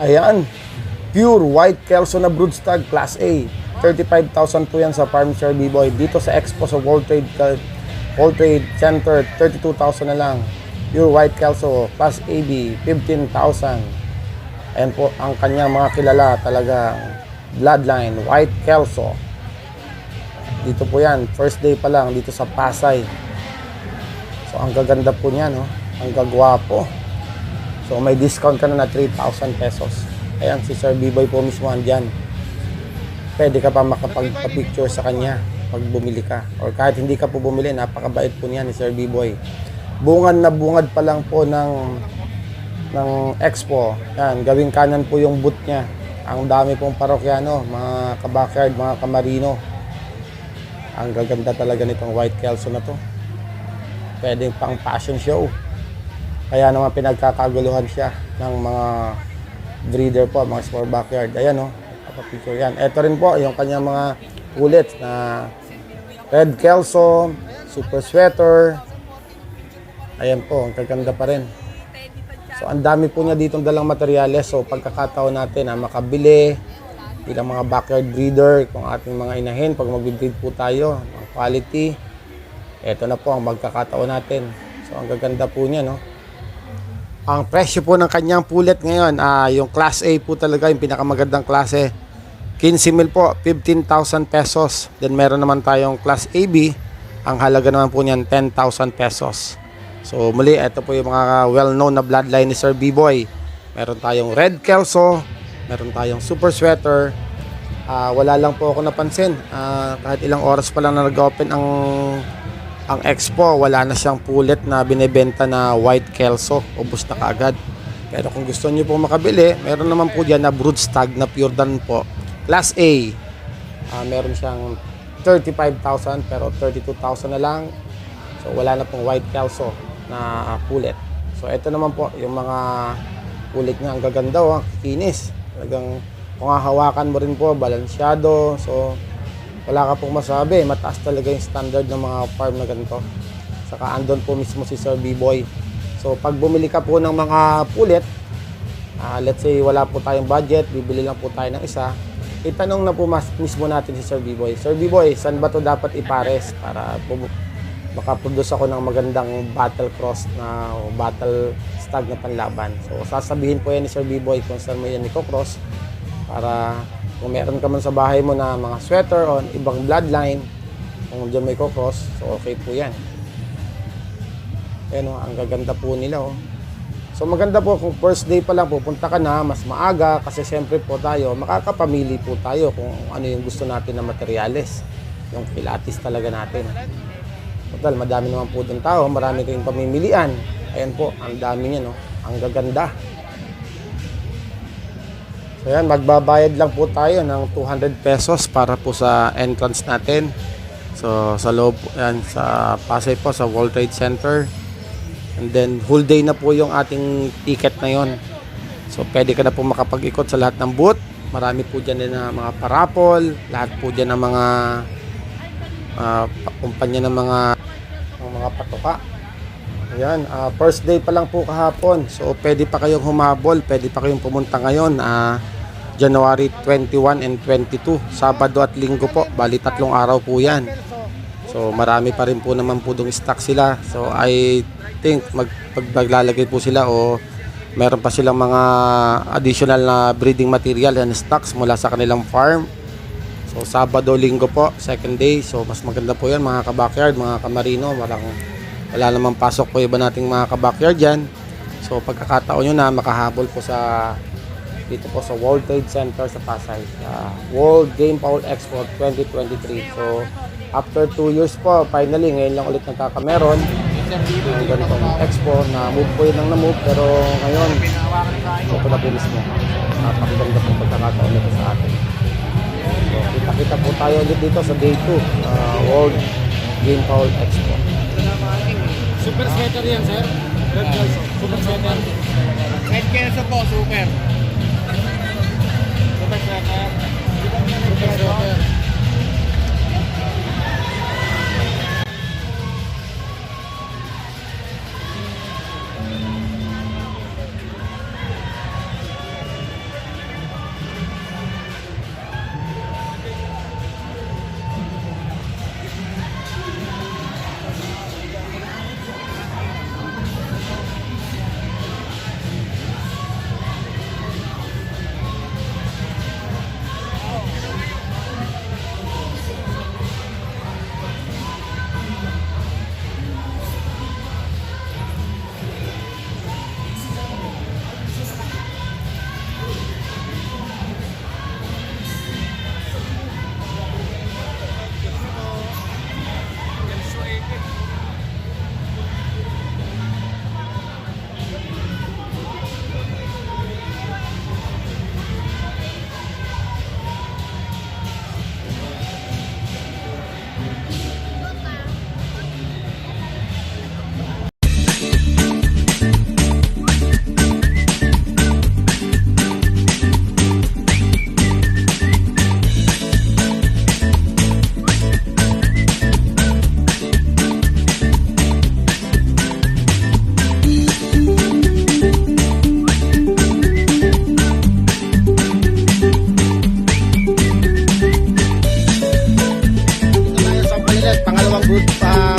Ayan. Pure white Kelso na broodstag class A. 35,000 po yan sa Farm Share B-Boy. Dito sa Expo sa World Trade World Trade Center, 32,000 na lang. Pure white Kelso class AB, 15,000. Ayan po ang kanyang mga kilala talaga bloodline, white Kelso. Dito po yan, first day pa lang dito sa Pasay. So ang gaganda po niya, no? Ang gagwapo. So may discount ka na na 3,000 pesos. Ayan, si Sir B-Boy po mismo andyan. Pwede ka pa makapagpa-picture sa kanya pag bumili ka. Or kahit hindi ka po bumili, napakabait po niya ni Sir B-Boy. Bungad na bungad pa lang po ng ng expo. Yan, gawing kanan po yung booth niya. Ang dami pong parokyano, mga kabakyard, mga kamarino. Ang gaganda talaga nitong White Kelso na to. Pwedeng pang fashion show. Kaya naman pinagkakaguluhan siya ng mga breeder po, mga small backyard. Ayan o, oh, picture yan. Ito rin po, yung kanyang mga ulit na Red Kelso, Super Sweater. Ayan po, ang kaganda pa rin. So, ang dami po niya ditong dalang materyales. So, pagkakataon natin na makabili bilang mga backyard breeder, kung ating mga inahin, pag mag-breed po tayo, ng quality, ito na po ang magkakataon natin. So, ang gaganda po niya, no? Ang presyo po ng kanyang pulet ngayon, ah, yung class A po talaga, yung pinakamagandang klase, 15 mil po, 15,000 pesos. Then meron naman tayong class AB, ang halaga naman po niyan 10,000 pesos. So muli, ito po yung mga well-known na bloodline ni Sir B-Boy. Meron tayong Red Kelso, meron tayong Super Sweater. Ah, wala lang po ako napansin. Ah, kahit ilang oras pa lang na nag-open ang ang expo, wala na siyang pulet na binebenta na white kelso. Ubus na kaagad. Pero kung gusto niyo po makabili, meron naman po diyan na broodstag na pure dan po. Class A. Ah, meron siyang 35,000 pero 32,000 na lang. So wala na pong white kelso na pulet. So ito naman po yung mga pulit niya ang gaganda oh, ang kinis. Talagang kung hahawakan mo rin po balansyado. So wala ka pong masabi. Mataas talaga yung standard ng mga farm na ganito. Saka andon po mismo si Sir B-Boy. So pag bumili ka po ng mga pulit, ah, let's say wala po tayong budget, bibili lang po tayo ng isa, itanong na po mas, mismo natin si Sir B-Boy. Sir B-Boy, saan ba to dapat ipares para po, makaproduce ako ng magandang battle cross na o battle stag na panlaban. So sasabihin po yan ni Sir B-Boy kung saan mo yan i-cross para kung meron ka man sa bahay mo na mga sweater o ibang bloodline, kung dyan may cross, so okay po yan. Ayan o, ang gaganda po nila oh. So maganda po kung first day pa lang pupunta ka na, mas maaga kasi siyempre po tayo, makakapamili po tayo kung ano yung gusto natin na materyales. Yung pilates talaga natin. Total, madami naman po doon tao, marami kayong pamimilian. Ayan po, ang dami niya no, ang gaganda. So yan, magbabayad lang po tayo ng 200 pesos para po sa entrance natin. So sa loob, yan, sa Pasay po, sa World Trade Center. And then, full day na po yung ating ticket na yon. So, pwede ka na po makapag-ikot sa lahat ng booth. Marami po dyan din na mga parapol, lahat po dyan ng mga uh, kumpanya ng mga ng mga patuka. Ayan, ah, first day pa lang po kahapon. So, pwede pa kayong humabol, pwede pa kayong pumunta ngayon. ah, January 21 and 22, Sabado at Linggo po. Bali, tatlong araw po yan. So, marami pa rin po naman po dong stock sila. So, I think mag, maglalagay po sila o meron pa silang mga additional na breeding material and stocks mula sa kanilang farm. So, Sabado, Linggo po, second day. So, mas maganda po yan mga kabakyard, mga kamarino. Walang, wala namang pasok po iba nating mga kabakyard dyan. So, pagkakataon nyo na makahabol po sa dito po sa World Trade Center sa Pasay. sa World Game Fowl Expo 2023. So, after 2 years po, finally, ngayon lang ulit nagkakameron ng ganitong expo na move po yun ang na-move pero ngayon ito na po mismo napakaganda po pagkakataon nito sa atin so kita-kita po tayo ulit dito sa day 2 uh, World Game Fowl Expo Super sweater yan, sir. Red Kelso. Super sweater. Red Kelso po, super. Super sweater. Super sweater. Brood, uh.